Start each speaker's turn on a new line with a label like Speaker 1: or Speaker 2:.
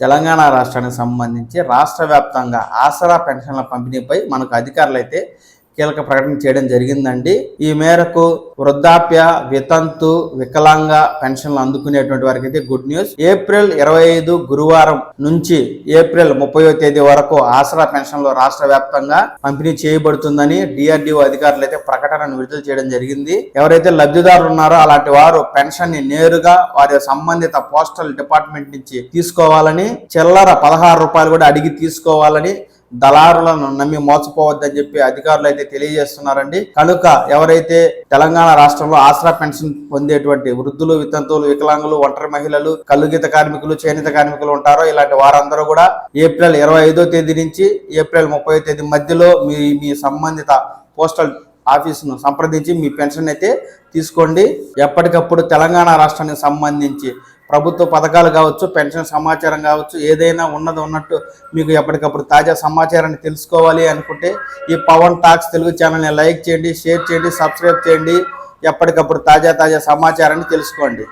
Speaker 1: తెలంగాణ రాష్ట్రానికి సంబంధించి రాష్ట్ర వ్యాప్తంగా ఆసరా పెన్షన్ల పంపిణీపై మనకు అధికారులు అయితే కీలక ప్రకటన చేయడం జరిగిందండి. ఈ మేరకు వృద్ధాప్య వితంతు వికలాంగ పెన్షన్లు అందుకునేటువంటి వారికి అయితే గుడ్ న్యూస్. ఏప్రిల్ ఇరవై ఐదు గురువారం నుంచి ఏప్రిల్ ముప్పయో తేదీ వరకు ఆసరా పెన్షన్లు రాష్ట్ర వ్యాప్తంగా పంపిణీ చేయబడుతుందని డిఆర్డిఓ అధికారులు అయితే ప్రకటనను విడుదల చేయడం జరిగింది. ఎవరైతే లబ్ధిదారులు ఉన్నారో అలాంటి వారు పెన్షన్ని నేరుగా వారి సంబంధిత పోస్టల్ డిపార్ట్మెంట్ నుంచి తీసుకోవాలని చిల్లర పదహారు రూపాయలు కూడా అడిగి తీసుకోవాలని దళారులను నమ్మి మోసపోవద్దని చెప్పి అధికారులు అయితే తెలియజేస్తున్నారండి. కనుక ఎవరైతే తెలంగాణ రాష్ట్రంలో ఆసరా పెన్షన్ పొందేటువంటి వృద్ధులు వితంతువులు వికలాంగులు ఒంటరి మహిళలు కల్లుగీత కార్మికులు చేనేత కార్మికులు ఉంటారో ఇలాంటి వారందరూ కూడా ఏప్రిల్ ఇరవై ఐదో తేదీ నుంచి ఏప్రిల్ ముప్పై తేదీ మధ్యలో మీ మీ సంబంధిత పోస్టల్ ఆఫీసును సంప్రదించి మీ పెన్షన్ అయితే తీసుకోండి. ఎప్పటికప్పుడు తెలంగాణ రాష్ట్రానికి సంబంధించి ప్రభుత్వ పథకాలు కావచ్చు పెన్షన్ సమాచారం కావచ్చు ఏదైనా ఉన్నది ఉన్నట్టు మీకు ఎప్పటికప్పుడు తాజా సమాచారాన్ని తెలుసుకోవాలి అనుకుంటే ఈ పవన్ టాక్స్ తెలుగు ఛానల్ని లైక్ చేయండి షేర్ చేయండి సబ్స్క్రైబ్ చేయండి. ఎప్పటికప్పుడు తాజా తాజా సమాచారాన్ని తెలుసుకోండి.